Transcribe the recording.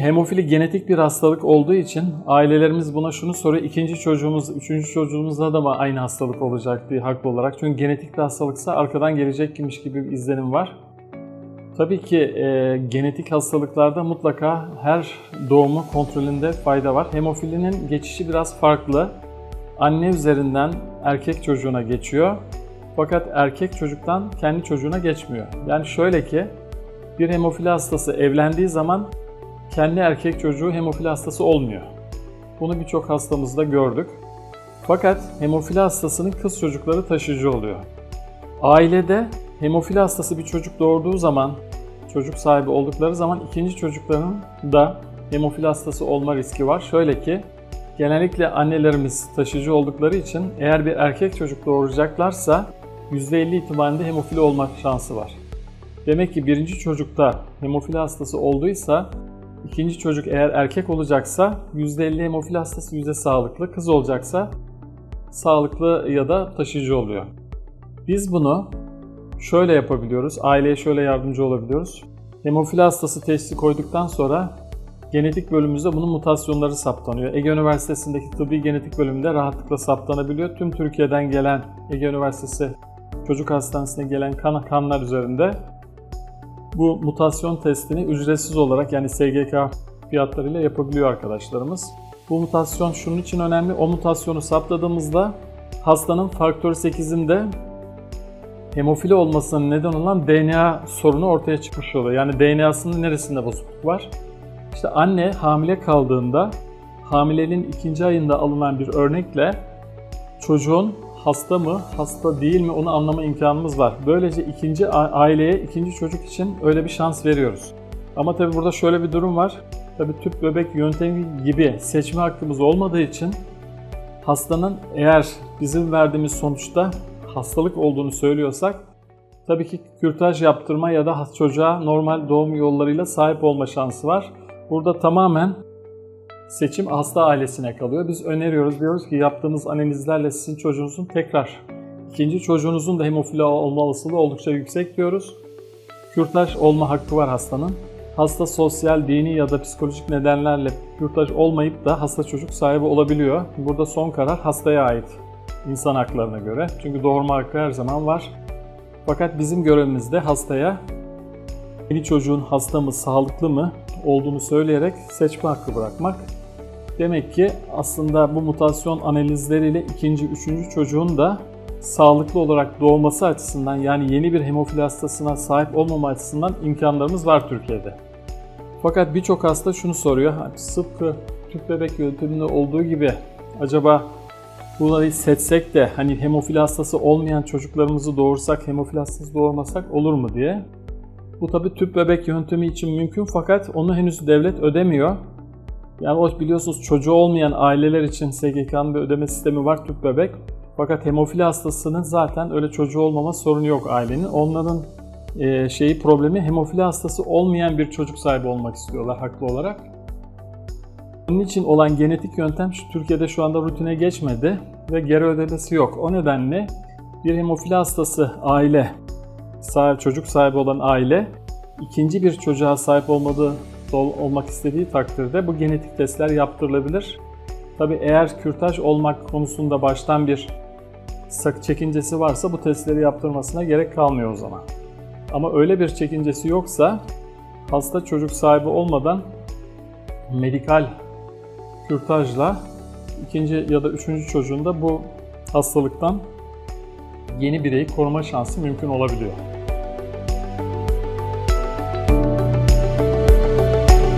Hemofili genetik bir hastalık olduğu için ailelerimiz buna şunu soruyor. İkinci çocuğumuz, üçüncü çocuğumuzda da mı aynı hastalık olacak diye haklı olarak. Çünkü genetik bir hastalıksa arkadan gelecekmiş gibi bir izlenim var. Tabii ki e, genetik hastalıklarda mutlaka her doğumu kontrolünde fayda var. Hemofilinin geçişi biraz farklı. Anne üzerinden erkek çocuğuna geçiyor. Fakat erkek çocuktan kendi çocuğuna geçmiyor. Yani şöyle ki bir hemofili hastası evlendiği zaman kendi erkek çocuğu hemofili hastası olmuyor. Bunu birçok hastamızda gördük. Fakat hemofili hastasının kız çocukları taşıyıcı oluyor. Ailede hemofili hastası bir çocuk doğurduğu zaman, çocuk sahibi oldukları zaman ikinci çocukların da hemofili hastası olma riski var. Şöyle ki, genellikle annelerimiz taşıyıcı oldukları için eğer bir erkek çocuk doğuracaklarsa %50 ihtimalinde hemofili olma şansı var. Demek ki birinci çocukta hemofili hastası olduysa ikinci çocuk eğer erkek olacaksa %50 hemofili hastası yüzde sağlıklı, kız olacaksa sağlıklı ya da taşıyıcı oluyor. Biz bunu şöyle yapabiliyoruz, aileye şöyle yardımcı olabiliyoruz. Hemofili hastası teşhisi koyduktan sonra genetik bölümümüzde bunun mutasyonları saptanıyor. Ege Üniversitesi'ndeki tıbbi genetik bölümünde rahatlıkla saptanabiliyor. Tüm Türkiye'den gelen Ege Üniversitesi Çocuk Hastanesi'ne gelen kan, kanlar üzerinde bu mutasyon testini ücretsiz olarak yani SGK fiyatlarıyla yapabiliyor arkadaşlarımız. Bu mutasyon şunun için önemli. O mutasyonu saptadığımızda hastanın faktör 8'inde hemofili olmasına neden olan DNA sorunu ortaya çıkmış oluyor. Yani DNA'sının neresinde bozukluk var? İşte anne hamile kaldığında hamilenin ikinci ayında alınan bir örnekle çocuğun hasta mı, hasta değil mi onu anlama imkanımız var. Böylece ikinci aileye, ikinci çocuk için öyle bir şans veriyoruz. Ama tabi burada şöyle bir durum var. Tabi tüp bebek yöntemi gibi seçme hakkımız olmadığı için hastanın eğer bizim verdiğimiz sonuçta hastalık olduğunu söylüyorsak tabii ki kürtaj yaptırma ya da çocuğa normal doğum yollarıyla sahip olma şansı var. Burada tamamen seçim hasta ailesine kalıyor. Biz öneriyoruz, diyoruz ki yaptığımız analizlerle sizin çocuğunuzun tekrar ikinci çocuğunuzun da hemofili olma olasılığı oldukça yüksek diyoruz. Kürtaj olma hakkı var hastanın. Hasta sosyal, dini ya da psikolojik nedenlerle kürtaj olmayıp da hasta çocuk sahibi olabiliyor. Burada son karar hastaya ait insan haklarına göre. Çünkü doğurma hakkı her zaman var. Fakat bizim görevimiz de hastaya yeni çocuğun hasta mı, sağlıklı mı olduğunu söyleyerek seçme hakkı bırakmak. Demek ki aslında bu mutasyon analizleriyle ikinci, üçüncü çocuğun da sağlıklı olarak doğması açısından yani yeni bir hemofili hastasına sahip olmama açısından imkanlarımız var Türkiye'de. Fakat birçok hasta şunu soruyor. Sıpkı tüp bebek yönteminde olduğu gibi acaba bunları seçsek de hani hemofili hastası olmayan çocuklarımızı doğursak, hemofili hastası doğurmasak olur mu diye. Bu tabi tüp bebek yöntemi için mümkün fakat onu henüz devlet ödemiyor. Yani o biliyorsunuz çocuğu olmayan aileler için SGK'nın bir ödeme sistemi var tüp bebek. Fakat hemofili hastasının zaten öyle çocuğu olmama sorunu yok ailenin. Onların e, şeyi problemi hemofili hastası olmayan bir çocuk sahibi olmak istiyorlar haklı olarak. Bunun için olan genetik yöntem şu Türkiye'de şu anda rutine geçmedi ve geri ödemesi yok. O nedenle bir hemofili hastası aile, çocuk sahibi olan aile ikinci bir çocuğa sahip olmadığı olmak istediği takdirde bu genetik testler yaptırılabilir. Tabi eğer kürtaj olmak konusunda baştan bir çekincesi varsa bu testleri yaptırmasına gerek kalmıyor o zaman. Ama öyle bir çekincesi yoksa hasta çocuk sahibi olmadan medikal kürtajla ikinci ya da üçüncü çocuğunda bu hastalıktan yeni bireyi koruma şansı mümkün olabiliyor.